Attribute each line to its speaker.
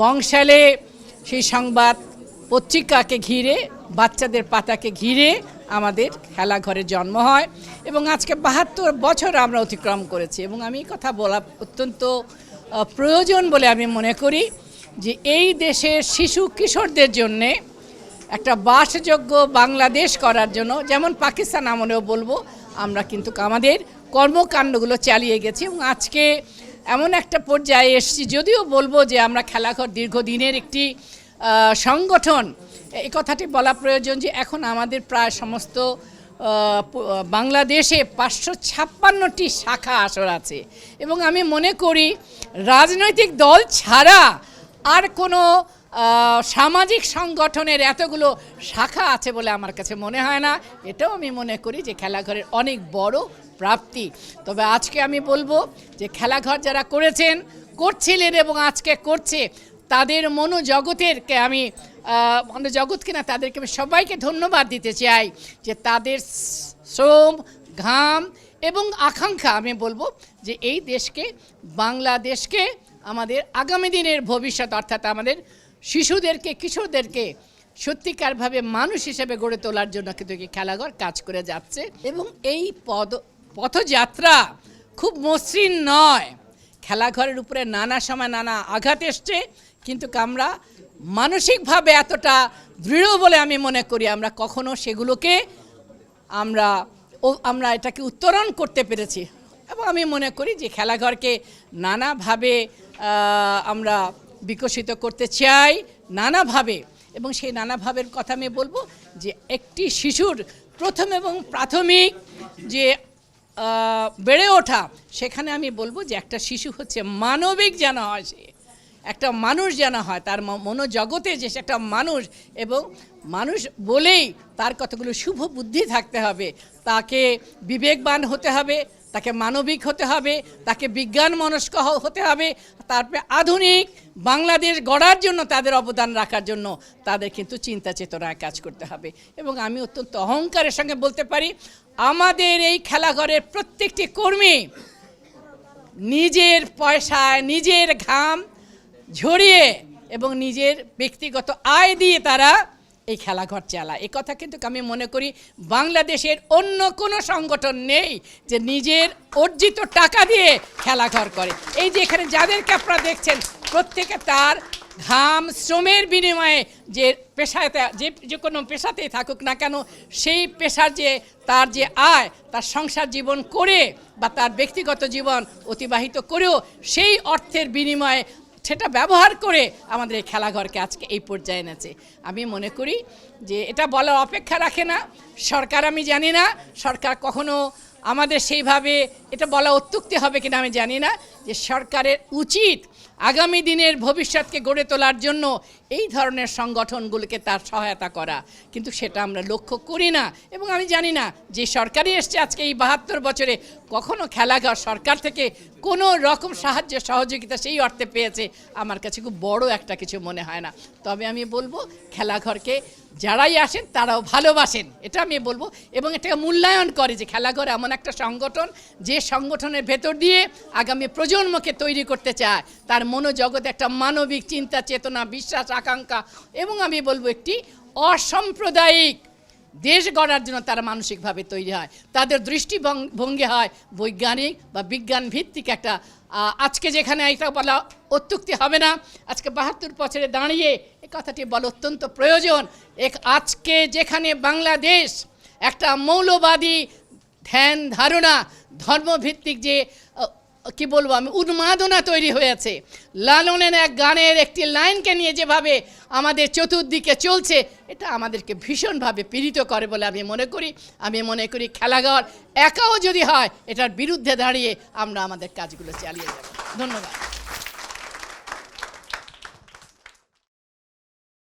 Speaker 1: বংশালে সেই সংবাদ পত্রিকাকে ঘিরে, বাচ্চাদের পাতাকে ঘিরে আমাদের খেলাঘরে জন্ম হয় এবং আজকে বাহাত্তর বছর আমরা অতিক্রম করেছি এবং আমি কথা বলা অত্যন্ত প্রয়োজন বলে আমি মনে করি যে এই দেশের শিশু কিশোরদের জন্যে একটা বাসযোগ্য বাংলাদেশ করার জন্য, যেমন পাকিস্তান আমলেও বলব, আমরা কিন্তু আমাদের কর্মকাণ্ডগুলো চালিয়ে গেছি এবং আজকে এমন একটা পর্যায়ে এসেছি, যদিও বলব যে আমরা খেলাঘর দীর্ঘদিনের একটি সংগঠন। এই কথাটি বলা প্রয়োজন যে এখন আমাদের প্রায় সমস্ত বাংলাদেশে পাঁচশো ছাপ্পান্নটি শাখা আসর আছে। এবং আমি মনে করি, রাজনৈতিক দল ছাড়া আর কোনো সামাজিক সংগঠনের এতগুলো শাখা আছে বলে আমার কাছে মনে হয় না। এটাও আমি মনে করি যে খেলাঘরের অনেক বড় প্রাপ্তি। তবে আজকে আমি বলব যে খেলাঘর যারা করেছেন করছিলেন এবং আজকে করছে তাদের মনোজগতেরকে আমি আহ, মনোজগৎকে না তাদেরকে আমি সবাইকে ধন্যবাদ দিতে চাই যে তাদের শ্রম ঘাম এবং আকাঙ্ক্ষা আমি বলব যে এই দেশকে বাংলাদেশকে আমাদের আগামী দিনের ভবিষ্যৎ অর্থাৎ আমাদের শিশুদেরকে, কিশোরদেরকে সত্যিকারভাবে মানুষ হিসেবে গড়ে তোলার জন্য কিন্তু খেলাঘর কাজ করে যাচ্ছে। এবং এই পদ, পথযাত্রা খুব মসৃণ নয়। খেলাঘরের উপরে নানা সময় নানা আঘাত এসছে, কিন্তু আমরা মানসিকভাবে এতটা দৃঢ় বলে আমি মনে করি, আমরা কখনো সেগুলোকে আমরা ও, আমরা এটাকে উত্তরণ করতে পেরেছি। এবং আমি মনে করি যে খেলাঘরকে নানাভাবে আমরা বিকশিত করতে চাই নানাভাবে। এবং সেই নানাভাবের কথা আমি বলব যে একটি শিশুর প্রথম এবং প্রাথমিক যে বেড়ে ওঠা, সেখানে আমি বলব যে একটা শিশু হচ্ছে মানবিক যেন হয় সে। একটা মানুষ যেন হয়, তার মনোজগতে যে একটা মানুষ এবং মানুষ বলেই তার কতগুলো শুভ বুদ্ধি থাকতে হবে, তাকে বিবেকবান হতে হবে তাকে মানবিক হতে হবে, তাকে বিজ্ঞান মনস্ক হতে হবে, তারপরে আধুনিক বাংলাদেশ গড়ার জন্য তাদের অবদান রাখার জন্য তাদের কিন্তু চিন্তা চেতনায় কাজ করতে হবে। এবং আমি অত্যন্ত অহংকারের সঙ্গে বলতে পারি, আমাদের এই খেলাঘরের প্রত্যেকটি কর্মী নিজের পয়সায়, নিজের ঘাম ঝরিয়ে এবং নিজের ব্যক্তিগত আয় দিয়ে তারা এই খেলাঘর চালা। এই কথা কিন্তু আমি মনে করি বাংলাদেশের অন্য কোনো সংগঠন নেই যে নিজের অর্জিত টাকা দিয়ে খেলাঘর করে। এই যে এখানে যাদেরকে আপনারা দেখছেন, প্রত্যেকে তার ঘাম, শ্রমের বিনিময়ে যে পেশায় যে যে কোনো পেশাতেই থাকুক না কেন, সেই পেশার যে তার যে আয়, তার সংসার জীবন করে বা তার ব্যক্তিগত জীবন অতিবাহিত করেও সেই অর্থের বিনিময়ে সেটা ব্যবহার করে আমাদের এই খেলাঘরকে আজকে এই পর্যায়ে এনেছে। আমি মনে করি যে এটা বলার অপেক্ষা রাখে না। সরকার আমি জানি না। সরকার কখনো আমাদের সেইভাবে এটা বলা অত্যুক্তি হবে কিনা আমি জানি না। যে সরকারের উচিত আগামী দিনের ভবিষ্যৎকে গড়ে তোলার জন্য এই ধরনের সংগঠনগুলোকে তার সহায়তা করা। কিন্তু সেটা আমরা লক্ষ্য করি না এবং আমি জানি না যে সরকারই এসছে আজকে এই বাহাত্তর বছরে, কখনো খেলাঘর সরকার থেকে কোনো রকম সাহায্য, সহযোগিতা সেই অর্থে পেয়েছে। আমার কাছে খুব বড় একটা কিছু মনে হয় না। তবে আমি বলব, খেলাঘরকে যারাই আসেন, তারাও ভালোবাসেন। এটা আমি বলব। এবং এটাকে মূল্যায়ন করে যে খেলাঘর এমন একটা সংগঠন, যে সংগঠনের ভেতর দিয়ে আগামী প্রজন্মকে তৈরি করতে চায়। তার মনোজগতে একটা মানবিক চিন্তা, চেতনা, বিশ্বাস, আকাঙ্ক্ষা এবং আমি বলব একটি অসাম্প্রদায়িক দেশ গড়ার জন্য তারা মানসিকভাবে তৈরি হয়। তাদের দৃষ্টিভঙ্গি হয় বৈজ্ঞানিক বা বিজ্ঞান ভিত্তিক একটা আজকে যেখানে এটা বলা অত্যুক্তি হবে না, আজকে বাহাত্তর বছরে দাঁড়িয়ে এ কথাটি বলা অত্যন্ত প্রয়োজন। এক, আজকে যেখানে বাংলাদেশ একটা মৌলবাদী ধ্যান ধারণা, ধর্মভিত্তিক যে কি বলব, আমি উন্মাদনা তৈরি হয়েছে। লালনের এক গানের একটি লাইনকে নিয়ে যেভাবে আমাদের চতুর্দিকে চলছে, এটা আমাদেরকে ভীষণভাবে পীড়িত করে বলে আমি মনে করি। আমি মনে করি খেলাঘর একাও যদি হয়, এটার বিরুদ্ধে দাঁড়িয়ে আমরা আমাদের কাজগুলো চালিয়ে যাব। ধন্যবাদ।